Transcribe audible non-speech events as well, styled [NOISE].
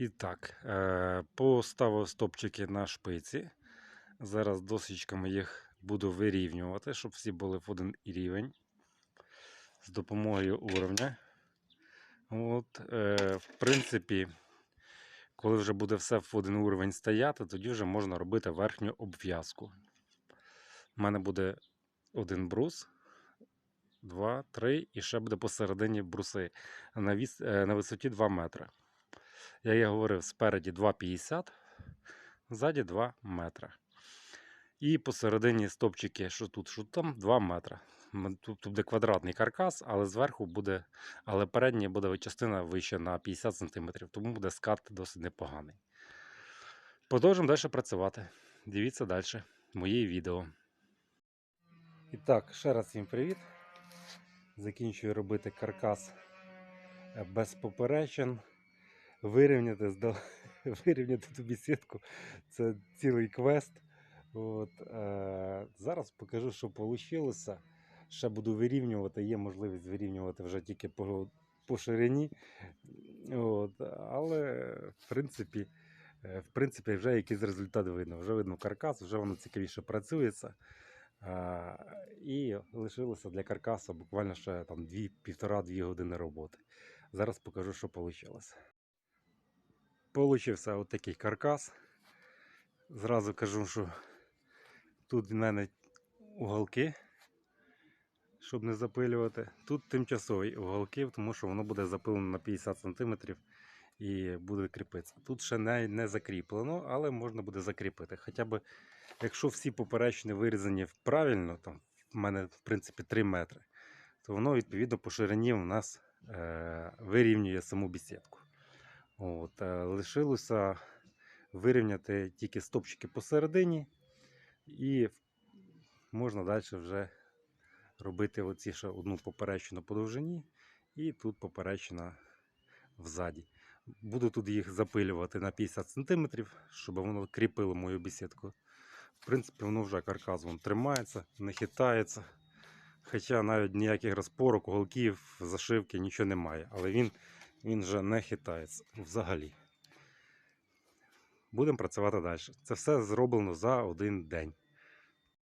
І так, е, поставив стопчики на шпиці. Зараз досічками їх буду вирівнювати, щоб всі були в один рівень з допомогою уровня. От, е, в принципі, коли вже буде все в один уровень стояти, тоді вже можна робити верхню обв'язку. У мене буде один брус, два, три, і ще буде посередині бруси на, віс, е, на висоті 2 метри. Як я говорив, спереді 2,50, ззаді 2 метри. І посередині стопчики, що тут, що там, 2 метри. Тут, тут буде квадратний каркас, але зверху буде, але передня буде частина вища на 50 см, тому буде скат досить непоганий. Продовжимо далі працювати. Дивіться далі мої відео. І так, ще раз всім привіт. Закінчую робити каркас е, без поперечин. Вирівняти, зда- [LAUGHS] вирівняти ту бесідку це цілий квест. От, е, зараз покажу, що вийшло. Ще буду вирівнювати. Є можливість вирівнювати вже тільки по, по ширині. От, але в принципі, е, в принципі, вже якийсь результат видно. Вже видно каркас, вже воно цікавіше працюється. А, і лишилося для каркаса буквально ще там 1,5-2 години роботи. Зараз покажу, що вийшло. Получився отакий каркас. Зразу кажу, що тут в мене уголки, щоб не запилювати. Тут тимчасові уголки, тому що воно буде запилено на 50 см і буде кріпитися. Тут ще не, не закріплено, але можна буде закріпити. Хоча б, якщо всі поперечні вирізані правильно, там в мене в принципі 3 метри, то воно відповідно по ширині у нас е, вирівнює саму бесідку. От, е, лишилося вирівняти тільки стопчики посередині, і можна далі вже робити оці ще одну поперечину по довжині, і тут поперечина взаді. Буду тут їх запилювати на 50 см, щоб воно кріпило мою бесідку. В принципі, воно вже каркас вон тримається, не хитається. Хоча навіть ніяких розпорок, уголків, зашивки, нічого немає. Але він він вже не хитається взагалі. Будемо працювати далі. Це все зроблено за один день.